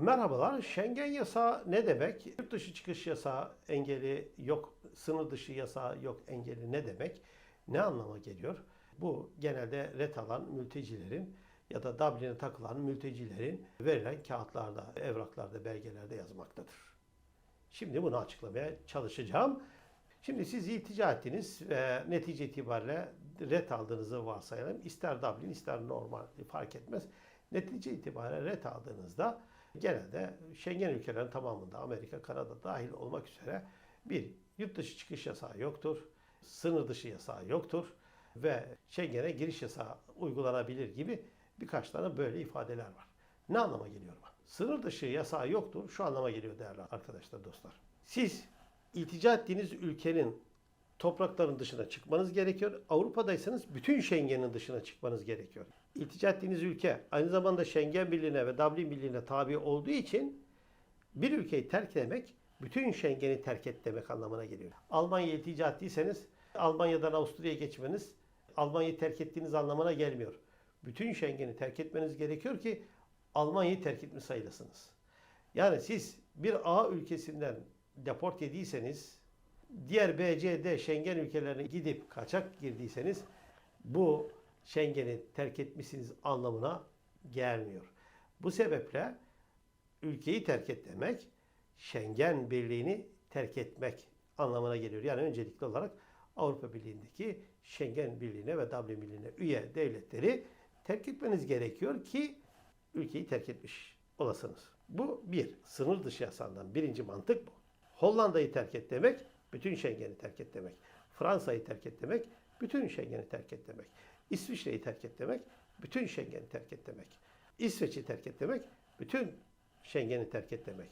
Merhabalar. Schengen yasağı ne demek? Yurt dışı çıkış yasağı engeli yok, sınır dışı yasağı yok engeli ne demek? Ne anlama geliyor? Bu genelde ret alan mültecilerin ya da Dublin'e takılan mültecilerin verilen kağıtlarda, evraklarda, belgelerde yazmaktadır. Şimdi bunu açıklamaya çalışacağım. Şimdi siz iltica ettiniz ve netice itibariyle ret aldığınızı varsayalım. İster Dublin ister normal fark etmez. Netice itibariyle ret aldığınızda genelde Schengen ülkelerin tamamında Amerika, Kanada dahil olmak üzere bir yurt dışı çıkış yasağı yoktur. Sınır dışı yasağı yoktur ve Schengen'e giriş yasağı uygulanabilir gibi birkaç tane böyle ifadeler var. Ne anlama geliyor bu? Sınır dışı yasağı yoktur. Şu anlama geliyor değerli arkadaşlar, dostlar. Siz iltica ettiğiniz ülkenin toprakların dışına çıkmanız gerekiyor. Avrupa'daysanız bütün Schengen'in dışına çıkmanız gerekiyor. İltica ettiğiniz ülke aynı zamanda Schengen Birliği'ne ve Dublin Birliği'ne tabi olduğu için bir ülkeyi terk etmek bütün Schengen'i terk et demek anlamına geliyor. Almanya iltica ettiyseniz Almanya'dan Avusturya'ya geçmeniz Almanya'yı terk ettiğiniz anlamına gelmiyor. Bütün Schengen'i terk etmeniz gerekiyor ki Almanya'yı terk etmiş sayılasınız. Yani siz bir A ülkesinden deport yediyseniz diğer B, C, D Schengen ülkelerine gidip kaçak girdiyseniz bu Schengen'i terk etmişsiniz anlamına gelmiyor. Bu sebeple ülkeyi terk et demek Schengen Birliği'ni terk etmek anlamına geliyor. Yani öncelikli olarak Avrupa Birliği'ndeki Schengen Birliği'ne ve Dublin Birliği'ne üye devletleri terk etmeniz gerekiyor ki ülkeyi terk etmiş olasınız. Bu bir. Sınır dışı yasağından birinci mantık bu. Hollanda'yı terk et demek, bütün Schengen'i terk et demek. Fransa'yı terk et demek, bütün Schengen'i terk et demek. İsviçre'yi terk et demek, bütün Schengen'i terk et demek. İsveç'i terk et demek, bütün Schengen'i terk et demek.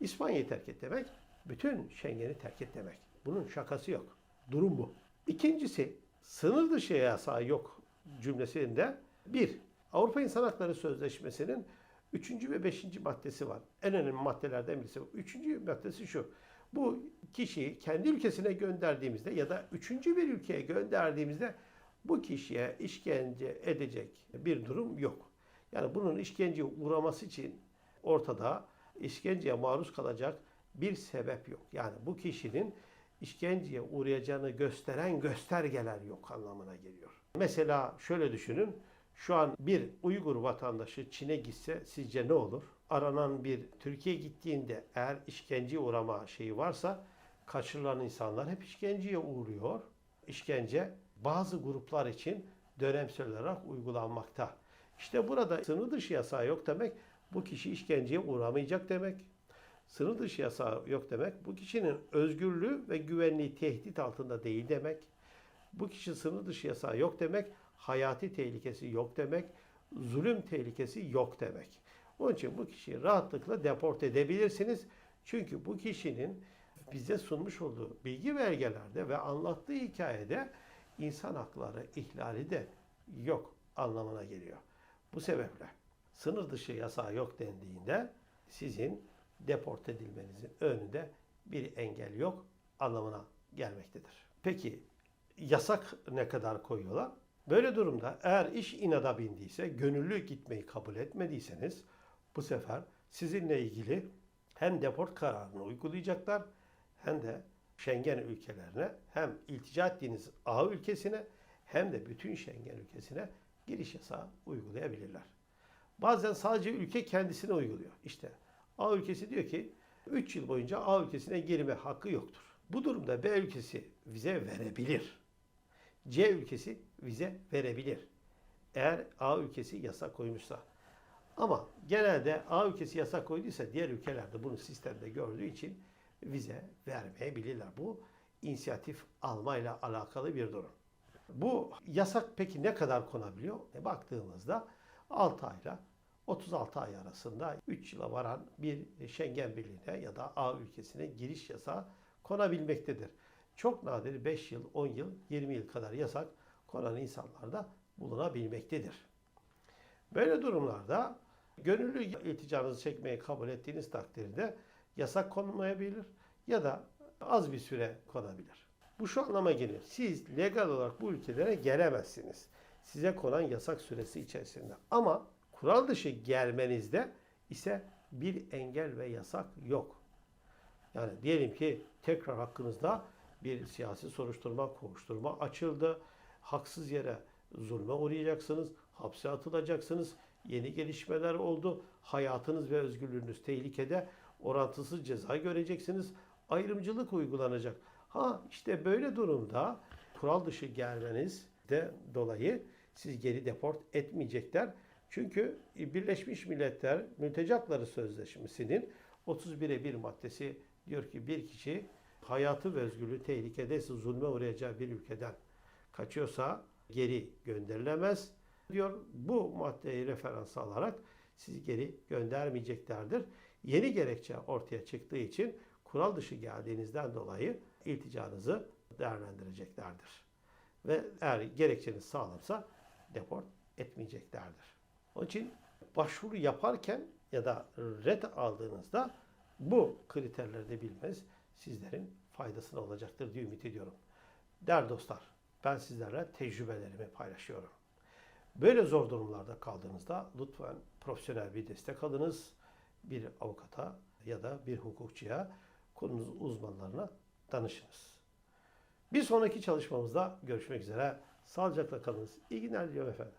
İspanya'yı terk et demek, bütün Schengen'i terk et demek. Bunun şakası yok. Durum bu. İkincisi, sınır dışı yasağı yok cümlesinde bir, Avrupa İnsan Hakları Sözleşmesi'nin 3. ve 5. maddesi var. En önemli maddelerden birisi. bu. Üçüncü maddesi şu. Bu kişiyi kendi ülkesine gönderdiğimizde ya da üçüncü bir ülkeye gönderdiğimizde bu kişiye işkence edecek bir durum yok. Yani bunun işkenceye uğraması için ortada işkenceye maruz kalacak bir sebep yok. Yani bu kişinin işkenceye uğrayacağını gösteren göstergeler yok anlamına geliyor. Mesela şöyle düşünün. Şu an bir Uygur vatandaşı Çin'e gitse sizce ne olur? Aranan bir Türkiye gittiğinde eğer işkenceye uğrama şeyi varsa kaçırılan insanlar hep işkenceye uğruyor. İşkence bazı gruplar için dönemsel olarak uygulanmakta. İşte burada sınır dışı yasağı yok demek bu kişi işkenceye uğramayacak demek. Sınır dışı yasağı yok demek bu kişinin özgürlüğü ve güvenliği tehdit altında değil demek. Bu kişi sınır dışı yasağı yok demek, hayati tehlikesi yok demek, zulüm tehlikesi yok demek. Onun için bu kişiyi rahatlıkla deport edebilirsiniz. Çünkü bu kişinin bize sunmuş olduğu bilgi belgelerde ve anlattığı hikayede insan hakları ihlali de yok anlamına geliyor. Bu sebeple sınır dışı yasağı yok dendiğinde sizin deport edilmenizin önünde bir engel yok anlamına gelmektedir. Peki yasak ne kadar koyuyorlar? Böyle durumda eğer iş inada bindiyse, gönüllü gitmeyi kabul etmediyseniz bu sefer sizinle ilgili hem deport kararını uygulayacaklar hem de Schengen ülkelerine hem iltica ettiğiniz A ülkesine hem de bütün Schengen ülkesine giriş yasağı uygulayabilirler. Bazen sadece ülke kendisine uyguluyor. İşte A ülkesi diyor ki 3 yıl boyunca A ülkesine girme hakkı yoktur. Bu durumda B ülkesi vize verebilir. C ülkesi vize verebilir. Eğer A ülkesi yasak koymuşsa. Ama genelde A ülkesi yasak koyduysa diğer ülkelerde bunu sistemde gördüğü için vize vermeyebilirler. Bu inisiyatif almayla alakalı bir durum. Bu yasak peki ne kadar konabiliyor? E baktığımızda 6 ayla 36 ay arasında 3 yıla varan bir Schengen Birliği'ne ya da A ülkesine giriş yasağı konabilmektedir. Çok nadir 5 yıl, 10 yıl, 20 yıl kadar yasak konan insanlar da bulunabilmektedir. Böyle durumlarda gönüllü ilticanızı çekmeyi kabul ettiğiniz takdirde yasak konmayabilir ya da az bir süre konabilir. Bu şu anlama geliyor. Siz legal olarak bu ülkelere gelemezsiniz. Size konan yasak süresi içerisinde. Ama kural dışı gelmenizde ise bir engel ve yasak yok. Yani diyelim ki tekrar hakkınızda bir siyasi soruşturma, kovuşturma açıldı. Haksız yere zulme uğrayacaksınız, hapse atılacaksınız. Yeni gelişmeler oldu. Hayatınız ve özgürlüğünüz tehlikede. Orantısız ceza göreceksiniz. Ayrımcılık uygulanacak. Ha işte böyle durumda kural dışı gelmeniz de dolayı siz geri deport etmeyecekler. Çünkü Birleşmiş Milletler Mülteci Sözleşmesi'nin 31'e 1 maddesi diyor ki bir kişi hayatı ve özgürlüğü tehlikedeyse zulme uğrayacağı bir ülkeden kaçıyorsa geri gönderilemez diyor. Bu maddeyi referans alarak sizi geri göndermeyeceklerdir. Yeni gerekçe ortaya çıktığı için kural dışı geldiğinizden dolayı ilticanızı değerlendireceklerdir. Ve eğer gerekçeniz sağlamsa deport etmeyeceklerdir. Onun için başvuru yaparken ya da red aldığınızda bu kriterleri de bilmez sizlerin faydasına olacaktır diye ümit ediyorum. Değerli dostlar, ben sizlerle tecrübelerimi paylaşıyorum. Böyle zor durumlarda kaldığınızda lütfen profesyonel bir destek alınız. Bir avukata ya da bir hukukçuya, konunuz uzmanlarına danışınız. Bir sonraki çalışmamızda görüşmek üzere. Sağlıcakla kalınız. İyi günler diliyorum efendim.